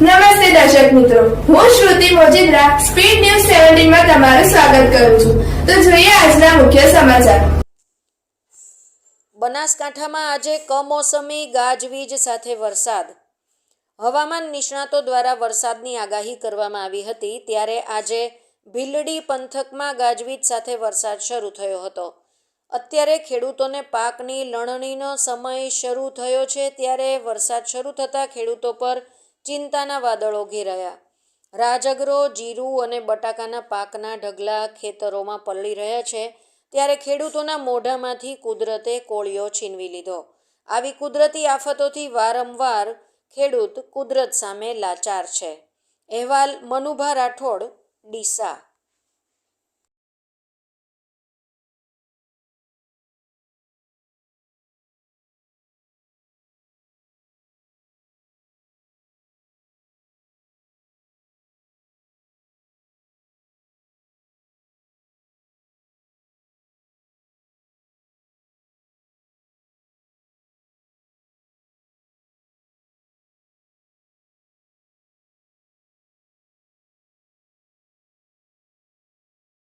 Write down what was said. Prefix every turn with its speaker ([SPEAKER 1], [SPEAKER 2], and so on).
[SPEAKER 1] નમસ્તે દર્શક મિત્રો. હું શ્રુતિ મોજીદ્રા, સ્પીડ ન્યૂઝ સેવન્ટીનમાં તમારું સ્વાગત કરું છું. તો જોઈએ આજના મુખ્ય સમાચાર.
[SPEAKER 2] બનાસકાંઠામાં આજે કમોસમી ગાજવીજ સાથે વરસાદ. હવામાન નિષ્ણાતો દ્વારા વરસાદની આગાહી કરવામાં આવી હતી, ત્યારે આજે ભીલડી પંથકમાં ગાજવીજ સાથે વરસાદ શરૂ થયો હતો. અત્યારે ખેડૂતોને પાકની લણણીનો સમય શરૂ થયો છે, ત્યારે વરસાદ શરૂ થતાં ખેડૂતો પર ચિંતાના વાદળો ઘેરાયા. રાજગરો, જીરું અને બટાકાના પાકના ઢગલા ખેતરોમાં પલળી રહ્યા છે, ત્યારે ખેડૂતોના મોઢામાંથી કુદરતે કોળિયો છીનવી લીધો. આવી કુદરતી આફતોથી વારંવાર ખેડૂત કુદરત સામે લાચાર છે. અહેવાલ મનુભા રાઠોડ, ડીસા.